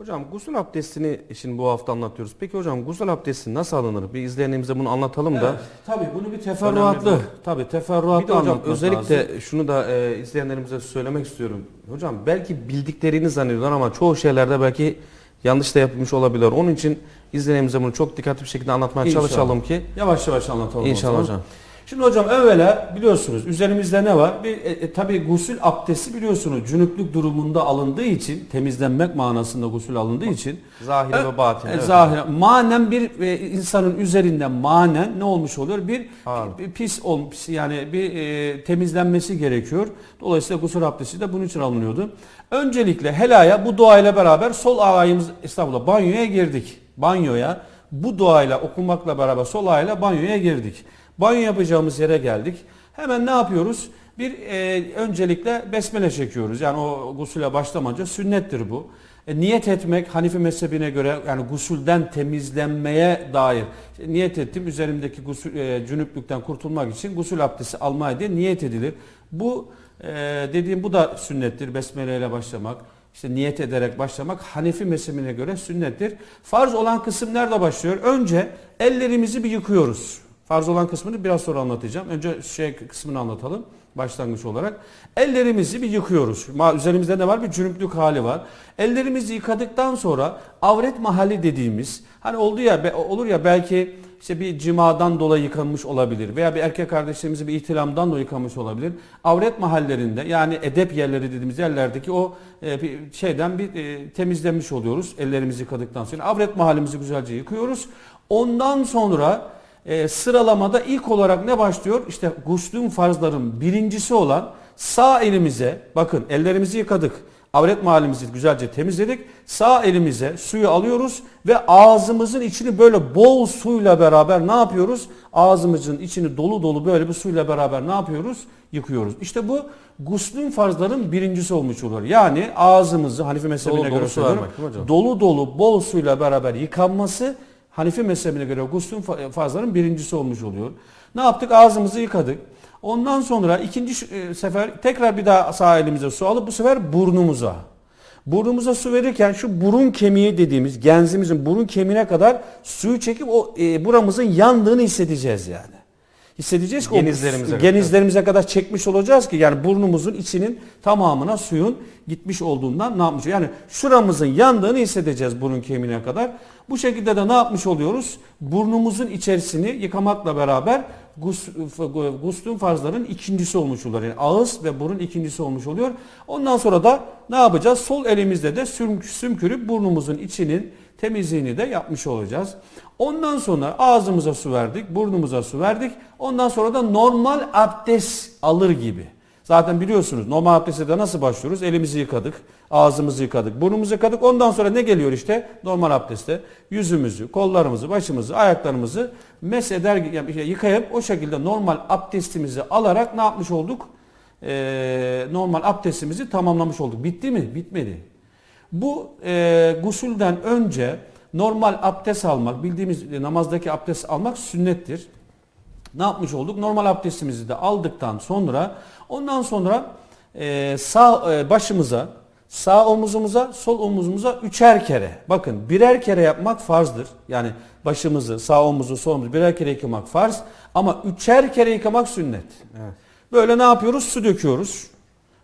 Hocam gusül abdestini şimdi bu hafta anlatıyoruz. Peki hocam gusül abdesti nasıl alınır? Bir izleyenimize bunu anlatalım da. Evet, tabii bunu bir teferruatlı, tabii teferruatlı Bir de hocam özellikle lazım. şunu da e, izleyenlerimize söylemek istiyorum. Hocam belki bildiklerini zannediyorlar ama çoğu şeylerde belki yanlış da yapılmış olabilir. Onun için izleyenlerimize bunu çok dikkatli bir şekilde anlatmaya İnşallah. çalışalım ki. Yavaş yavaş anlatalım. İnşallah hocam. Şimdi hocam evvela biliyorsunuz üzerimizde ne var? Bir, e, e, tabii gusül abdesti biliyorsunuz cünüplük durumunda alındığı için temizlenmek manasında gusül alındığı için Zahir e, ve batin. e, evet. zahir manen bir e, insanın üzerinde manen ne olmuş oluyor? Bir, bir pis olmuş yani bir e, temizlenmesi gerekiyor. Dolayısıyla gusül abdesti de bunun için alınıyordu. Öncelikle helaya bu duayla beraber sol ayağımız estağfurullah banyoya girdik. Banyoya bu duayla okumakla beraber sol ayağıyla banyoya girdik. Banyo yapacağımız yere geldik. Hemen ne yapıyoruz? Bir e, öncelikle besmele çekiyoruz. Yani o gusüle başlamaca sünnettir bu. E, niyet etmek Hanifi mezhebine göre yani gusülden temizlenmeye dair İşte niyet ettim üzerimdeki gusül, e, cünüplükten kurtulmak için gusül abdesti almaya diye niyet edilir. Bu e, dediğim bu da sünnettir. Besmele ile başlamak. İşte niyet ederek başlamak Hanefi mezhebine göre sünnettir. Farz olan kısım nerede başlıyor? Önce ellerimizi bir yıkıyoruz. Farz olan kısmını biraz sonra anlatacağım. Önce şey kısmını anlatalım başlangıç olarak. Ellerimizi bir yıkıyoruz. Üzerimizde ne var? Bir cünüplük hali var. Ellerimizi yıkadıktan sonra avret mahalli dediğimiz hani oldu ya olur ya belki işte bir cimadan dolayı yıkanmış olabilir veya bir erkek kardeşlerimizi bir ihtilamdan dolayı yıkanmış olabilir. Avret mahallerinde yani edep yerleri dediğimiz yerlerdeki o e, şeyden bir e, temizlemiş oluyoruz ellerimizi yıkadıktan sonra. Avret mahallimizi güzelce yıkıyoruz. Ondan sonra e, sıralamada ilk olarak ne başlıyor? İşte guslün farzların birincisi olan sağ elimize bakın ellerimizi yıkadık. Avret mahallimizi güzelce temizledik. Sağ elimize suyu alıyoruz ve ağzımızın içini böyle bol suyla beraber ne yapıyoruz? Ağzımızın içini dolu dolu böyle bir suyla beraber ne yapıyoruz? Yıkıyoruz. İşte bu guslün farzların birincisi olmuş oluyor. Yani ağzımızı Hanifi mezhebine Dolu dolu göre su söylüyorum. Dolu dolu bol suyla beraber yıkanması Hanifi mezhebine göre guslün fa- farzların birincisi olmuş oluyor. Ne yaptık? Ağzımızı yıkadık. Ondan sonra ikinci e, sefer tekrar bir daha sağ elimize su alıp bu sefer burnumuza. Burnumuza su verirken şu burun kemiği dediğimiz genzimizin burun kemiğine kadar suyu çekip o e, buramızın yandığını hissedeceğiz yani. Hissedeceğiz ki o Genizlerimize kadar. genizlerimize kadar çekmiş olacağız ki yani burnumuzun içinin tamamına suyun gitmiş olduğundan ne yapmış? Yani şuramızın yandığını hissedeceğiz burun kemiğine kadar. Bu şekilde de ne yapmış oluyoruz? Burnumuzun içerisini yıkamakla beraber guslün farzların ikincisi olmuş oluyor. Yani ağız ve burun ikincisi olmuş oluyor. Ondan sonra da ne yapacağız? Sol elimizde de süm, sümkürüp burnumuzun içinin temizliğini de yapmış olacağız. Ondan sonra ağzımıza su verdik, burnumuza su verdik. Ondan sonra da normal abdest alır gibi. Zaten biliyorsunuz normal abdeste de nasıl başlıyoruz? Elimizi yıkadık, ağzımızı yıkadık, burnumuzu yıkadık. Ondan sonra ne geliyor işte normal abdeste? Yüzümüzü, kollarımızı, başımızı, ayaklarımızı mes eder yani yıkayıp o şekilde normal abdestimizi alarak ne yapmış olduk? Ee, normal abdestimizi tamamlamış olduk. Bitti mi? Bitmedi. Bu e, gusülden önce normal abdest almak, bildiğimiz e, namazdaki abdest almak sünnettir. Ne yapmış olduk? Normal abdestimizi de aldıktan sonra ondan sonra e, sağ e, başımıza, sağ omuzumuza, sol omuzumuza üçer kere. Bakın birer kere yapmak farzdır. Yani başımızı, sağ omuzu, sol omuzu birer kere yıkamak farz. Ama üçer kere yıkamak sünnet. Evet. Böyle ne yapıyoruz? Su döküyoruz.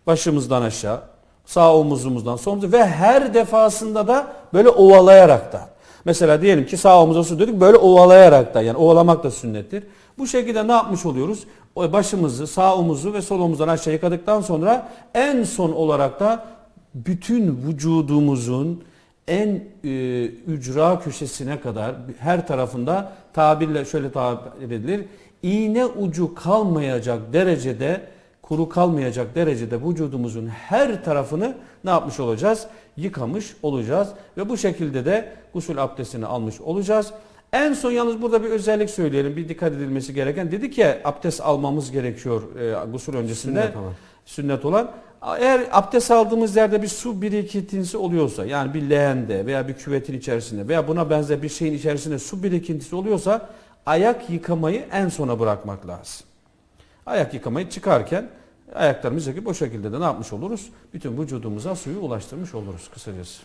Başımızdan aşağı. Sağ omuzumuzdan sol omuzumuza ve her defasında da böyle ovalayarak da. Mesela diyelim ki sağ omuza su döktük böyle ovalayarak da yani ovalamak da sünnettir. Bu şekilde ne yapmış oluyoruz? Başımızı, sağ omuzu ve sol omuzdan aşağı yıkadıktan sonra en son olarak da bütün vücudumuzun en e, ücra köşesine kadar her tarafında tabirle şöyle tabir edilir. iğne ucu kalmayacak derecede kuru kalmayacak derecede vücudumuzun her tarafını ne yapmış olacağız? Yıkamış olacağız ve bu şekilde de gusül abdestini almış olacağız. En son yalnız burada bir özellik söyleyelim. Bir dikkat edilmesi gereken. Dedik ya abdest almamız gerekiyor e, gusül öncesinde. Sünnet olan. Sünnet olan. Eğer abdest aldığımız yerde bir su birikintisi oluyorsa yani bir leğende veya bir küvetin içerisinde veya buna benzer bir şeyin içerisinde su birikintisi oluyorsa ayak yıkamayı en sona bırakmak lazım. Ayak yıkamayı çıkarken ayaklarımızı o şekilde de ne yapmış oluruz? Bütün vücudumuza suyu ulaştırmış oluruz kısacası.